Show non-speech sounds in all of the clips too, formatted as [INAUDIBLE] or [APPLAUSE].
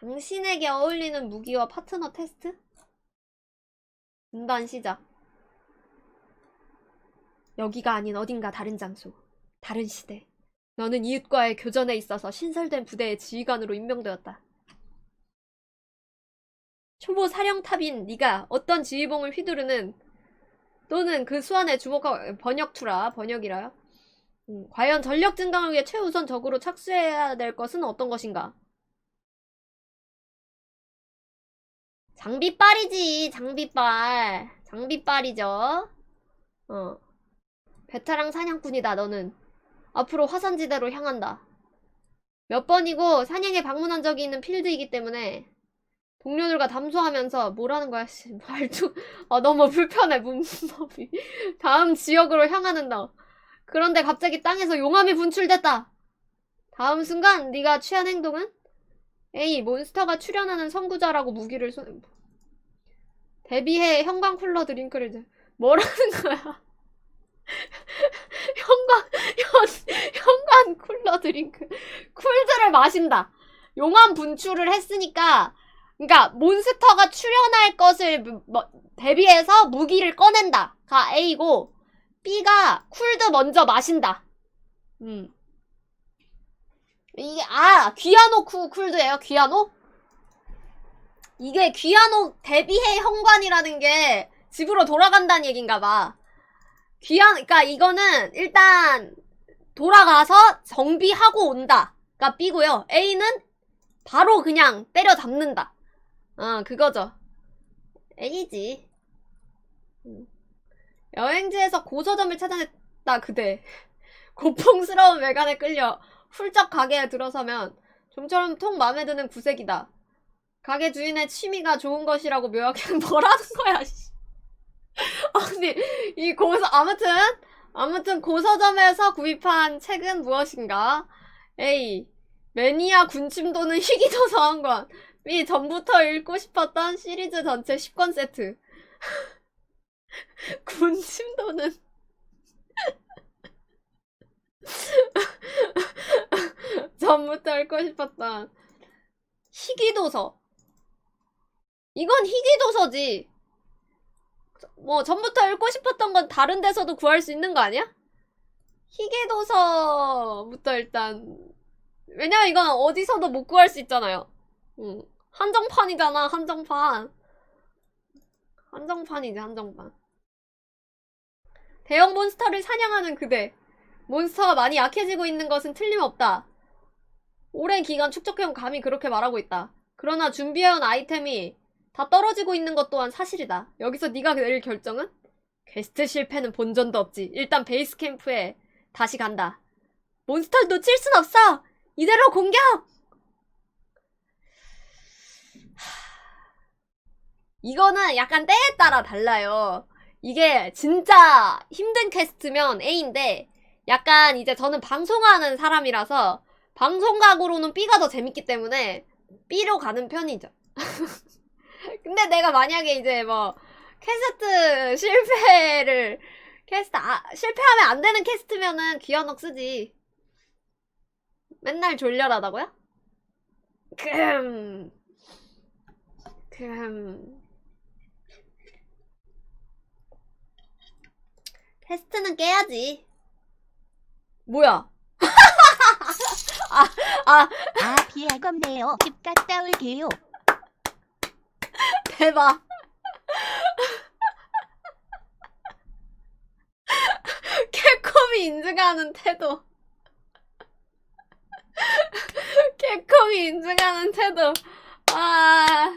당신에게 어울리는 무기와 파트너 테스트? 분단 시작. 여기가 아닌 어딘가 다른 장소, 다른 시대. 너는 이웃과의 교전에 있어서 신설된 부대의 지휘관으로 임명되었다. 초보 사령탑인 네가 어떤 지휘봉을 휘두르는 또는 그 수완에 주목하고 번역투라 번역이라요. 음, 과연 전력 증강을 위해 최우선 적으로 착수해야 될 것은 어떤 것인가? 장비빨이지, 장비빨. 장비빨이죠. 어. 베테랑 사냥꾼이다, 너는. 앞으로 화산지대로 향한다. 몇 번이고 사냥에 방문한 적이 있는 필드이기 때문에 동료들과 담소하면서 뭐라는 거야, 씨. [LAUGHS] 말투. 아, 너무 불편해, 문법이. [LAUGHS] 다음 지역으로 향하는 너. 그런데 갑자기 땅에서 용암이 분출됐다. 다음 순간 네가 취한 행동은? A. 몬스터가 출현하는 선구자라고 무기를 손... 대비해 형광 쿨러 드링크를 드- 뭐라는 거야? [LAUGHS] 형광 현, 형광 쿨러 드링크 쿨드를 마신다. 용암 분출을 했으니까 그러니까 몬스터가 출현할 것을 무- 뭐- 대비해서 무기를 꺼낸다가 A고 B가 쿨드 먼저 마신다. 음. 이게 아 귀아노 쿠 쿨드예요 귀아노? 이게 귀아노 대비해 현관이라는 게 집으로 돌아간다는 얘긴가 봐. 귀한 그러니까 이거는 일단 돌아가서 정비하고 온다가 B고요. A는 바로 그냥 때려잡는다. 어 그거죠. A지. 음. 여행지에서 고서점을 찾아냈다 그대. [LAUGHS] 고풍스러운 외관에 끌려 훌쩍 가게에 들어서면 좀처럼 통 마음에 드는 구색이다. 가게 주인의 취미가 좋은 것이라고 묘하게 [LAUGHS] 뭐라는 거야, 씨. [LAUGHS] 아니, 이 고서, 아무튼, 아무튼 고서점에서 구입한 책은 무엇인가? A. 매니아 군침 도는 희귀도 서 한 [LAUGHS] 권. B. 전부터 읽고 싶었던 시리즈 전체 10권 세트. 군침 도는 전부터 읽고 싶었던 희귀도서. 이건 희귀도서지. 뭐 전부터 읽고 싶었던 건 다른 데서도 구할 수 있는 거 아니야? 희귀도서부터 일단 왜냐면 이건 어디서도 못 구할 수 있잖아요. 응. 한정판이잖아, 한정판. 한정판이지, 한정판. 대형 몬스터를 사냥하는 그대. 몬스터가 많이 약해지고 있는 것은 틀림없다. 오랜 기간 축적해온 감이 그렇게 말하고 있다. 그러나 준비해온 아이템이 다 떨어지고 있는 것 또한 사실이다. 여기서 네가 내릴 결정은? 퀘스트 실패는 본전도 없지. 일단 베이스 캠프에 다시 간다. 몬스터를 놓칠 순 없어! 이대로 공격! 이거는 약간 때에 따라 달라요. 이게 진짜 힘든 퀘스트면 A인데, 약간 이제 저는 방송하는 사람이라서, 방송각으로는 B가 더 재밌기 때문에, B로 가는 편이죠. [LAUGHS] 근데 내가 만약에 이제 뭐, 퀘스트 실패를, 퀘스트, 아, 실패하면 안 되는 퀘스트면은 귀한옥 쓰지. 맨날 졸렬하다고요? 금, 금. 퀘스트는 깨야지. 뭐야? 아, 아, 아, 비하겁네요. 집 갔다 올게요. 대박. 캡콤이 인증하는 태도. 캡콤이 인증하는 태도. 아.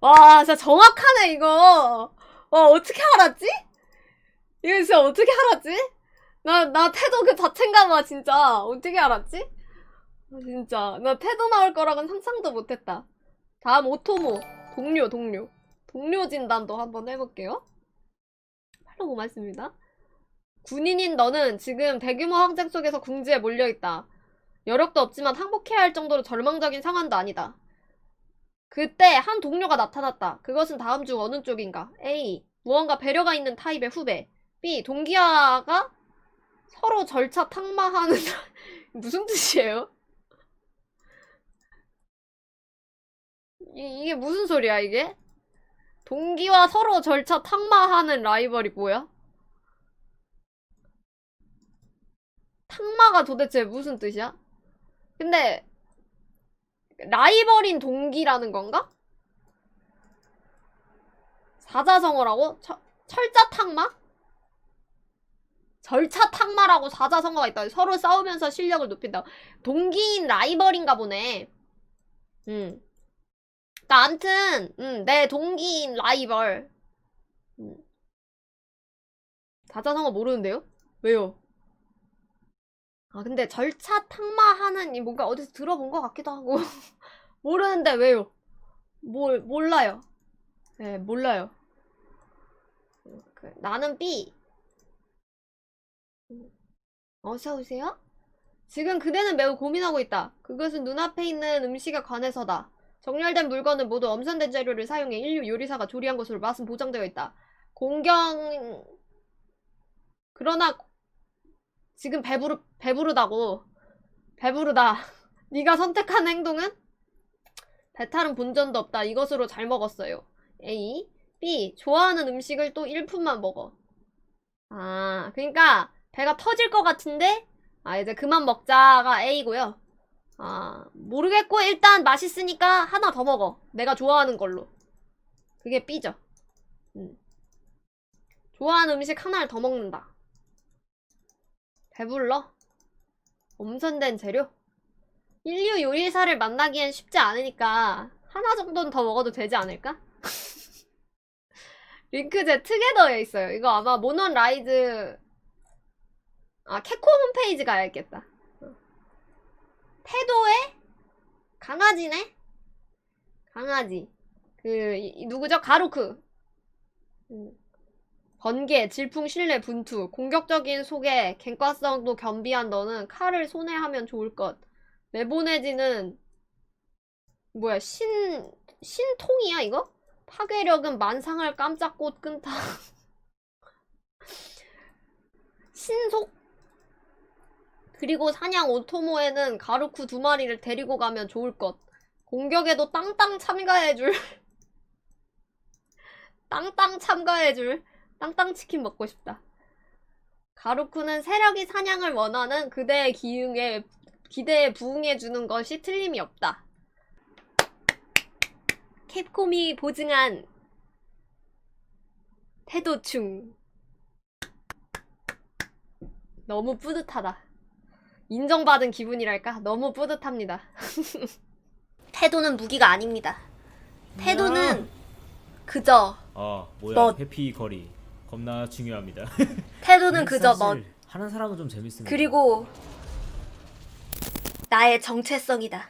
와, 진짜 정확하네, 이거. 와, 어떻게 알았지? 이거 진짜 어떻게 알았지? 나, 나 태도 그 자체인가 봐, 진짜. 어떻게 알았지? 아, 진짜. 나 태도 나올 거라고는 상상도 못했다. 다음 오토모 동료 동료 동료 진단도 한번 해볼게요. 팔로 고맙습니다. 군인인 너는 지금 대규모 항쟁 속에서 궁지에 몰려있다. 여력도 없지만 항복해야 할 정도로 절망적인 상황도 아니다. 그때 한 동료가 나타났다. 그것은 다음 중 어느 쪽인가? A. 무언가 배려가 있는 타입의 후배. B. 동기화가 서로 절차 탁마하는 [LAUGHS] 무슨 뜻이에요? 이, 이게 무슨 소리야 이게? 동기와 서로 절차 탁마하는 라이벌이 뭐야? 탁마가 도대체 무슨 뜻이야? 근데 라이벌인 동기라는 건가? 사자성어라고? 철, 철자 탁마? 절차 탁마라고 사자성어가 있다. 서로 싸우면서 실력을 높인다. 동기인 라이벌인가 보네. 음. 그니까 암튼 음, 내 동기인 라이벌. 음. 사자성어 모르는데요? 왜요? 아 근데 절차 탁마하는 이 뭔가 어디서 들어본 것 같기도 하고 [LAUGHS] 모르는데 왜요? 뭘 몰라요. 네 몰라요. 음, 그, 나는 B. 음. 어서 오세요. 지금 그대는 매우 고민하고 있다. 그것은 눈앞에 있는 음식에 관해서다. 정렬된 물건은 모두 엄선된 재료를 사용해 인류 요리사가 조리한 것으로 맛은 보장되어 있다. 공경 그러나 지금 배부르 배부르다고 배부르다. [LAUGHS] 네가 선택한 행동은 배탈은 본전도 없다. 이것으로 잘 먹었어요. A, B 좋아하는 음식을 또 1푼만 먹어. 아, 그러니까 배가 터질 것 같은데 아 이제 그만 먹자가 A고요. 아 모르겠고 일단 맛있으니까 하나 더 먹어. 내가 좋아하는 걸로. 그게 B죠. 음. 좋아하는 음식 하나를 더 먹는다. 배불러? 엄선된 재료? 인류 요리사를 만나기엔 쉽지 않으니까 하나 정도는 더 먹어도 되지 않을까? [LAUGHS] 링크 제 트게더에 있어요. 이거 아마 모넌 라이즈 아 캡콤 홈페이지 가야겠다. 어. 태도에 강아지네? 강아지. 그 이- 이 누구죠? 가루크. 음. 번개, 질풍, 신뢰, 분투, 공격적인 속에 갱과성도 겸비한 너는 칼을 손에 하면 좋을 것. 내보내지는 뭐야 신 신통이야 이거? 파괴력은 만상을 깜짝 꽃 끈다. [LAUGHS] 신속 그리고 사냥 오토모에는 가루쿠 두 마리를 데리고 가면 좋을 것. 공격에도 땅땅 참가해줄. [LAUGHS] 땅땅 참가해줄. 땅땅 치킨 먹고 싶다. 가루쿠는 세력이 사냥을 원하는 그대의 기응에 기대에 부응해주는 것이 틀림이 없다. 캡콤이 보증한 태도충. 너무 뿌듯하다. 인정받은 기분이랄까? 너무 뿌듯합니다. [LAUGHS] 태도는 무기가 아닙니다. 태도는 그저 아 뭐야 멋. 해피 거리 겁나 중요합니다. [LAUGHS] 태도는 그저 사실 멋 하는 사람은 좀 재밌습니다. 그리고 나의 정체성이다.